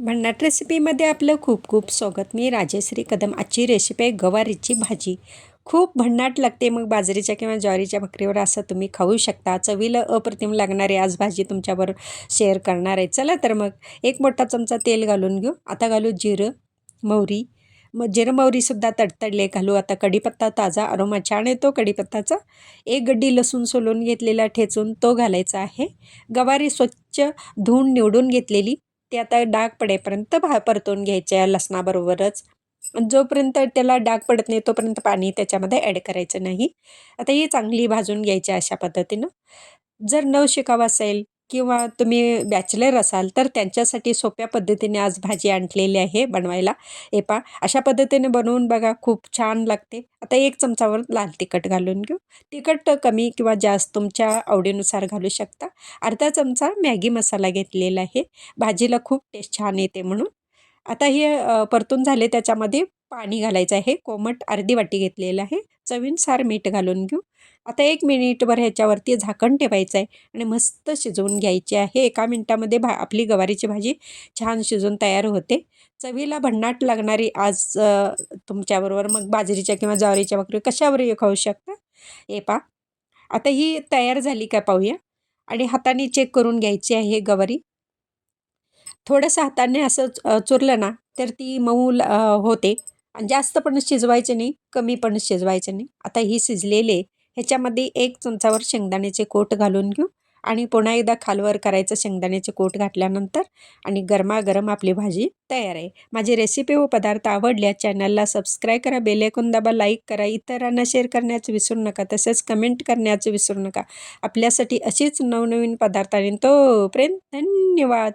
भन्नाट रेसिपीमध्ये आपलं खूप खूप स्वागत. मी राजेश्री कदम आजची रेसिपी आहे गवारीची भाजी. खूप भन्नाट लागते मग बाजरीच्या किंवा ज्वारीच्या भाकरीवर असं तुम्ही खाऊ शकता. चवीला अप्रतिम लागणारी आज भाजी तुमच्याबरोबर शेअर करणार आहे. चला तर मग एक मोठा चमचा तेल घालून घेऊ. आता घालू जिरं मोहरी मग जिरमवरीसुद्धा तडतडले घालू. आता कढीपत्ता ताजा अरोमा छान येतो कढीपत्ताचा. एक गड्डी लसूण सोलून घेतलेला ठेचून तो घालायचा आहे. गवारी स्वच्छ धुवून निवडून घेतलेली. ते आता डाग पडेपर्यंत भा परतून घ्यायचे आहे लसणाबरोबरच. जोपर्यंत त्याला डाग पडत नाही तोपर्यंत पाणी त्याच्यामध्ये ॲड करायचं नाही. आता ही चांगली भाजून घ्यायची अशा पद्धतीनं. जर न शिकावं असेल किंवा तुम्ही बॅचलर असाल तर त्यांच्यासाठी सोप्या पद्धतीने आज भाजी आणलेली आहे बनवायला. एपा अशा पद्धतीने बनवून बघा खूप छान लागते. आता एक चमचावर लाल तिखट घालून घेऊ. तिखट कमी किंवा जास्त तुमच्या आवडीनुसार घालू शकता. अर्धा चमचा मॅगी मसाला घेतलेला आहे. भाजीला खूप टेस्ट छान येते म्हणून. आता हे परतून झाले त्याच्यामध्ये पाणी घालायचं आहे. कोमट अर्धी वाटी घेतलेलं आहे. चवीनुसार मीठ घालून घेऊ. आता एक मिनिटभर ह्याच्यावरती झाकण ठेवायचं आहे आणि मस्त शिजवून घ्यायची आहे. एका मिनटामध्ये भा आपली गवारीची भाजी छान शिजून तयार होते. चवीला भन्नाट लागणारी आज तुमच्याबरोबर मग बाजरीच्या किंवा ज्वारीच्या भाकरी कशावरही खाऊ शकता. हे पा आता ही तयार झाली का पाहूया. आणि हाताने चेक करून घ्यायची आहे गवारी. थोडंसं हाताने असं चुरलं ना तर ती मऊ होते. आणि जास्त पण शिजवायचे नाही कमी पण शिजवायचे नाही. आता ही शिजलेले ह्याच्यामध्ये एक चमचावर शेंगदाण्याचे कोट घालून घेऊ आणि पुन्हा एकदा खालवर करायचं शेंगदाण्याचे कोट घातल्यानंतर आणि गरमागरम आपली भाजी तयार आहे. माझी रेसिपी व पदार्थ आवडल्या चॅनलला सबस्क्राईब करा बेलेकून दाबा लाईक करा इतरांना शेअर करण्याचं विसरू नका तसेच कमेंट करण्याचं विसरू नका. आपल्यासाठी अशीच नवनवीन पदार्थ आणि तोपर्यंत धन्यवाद!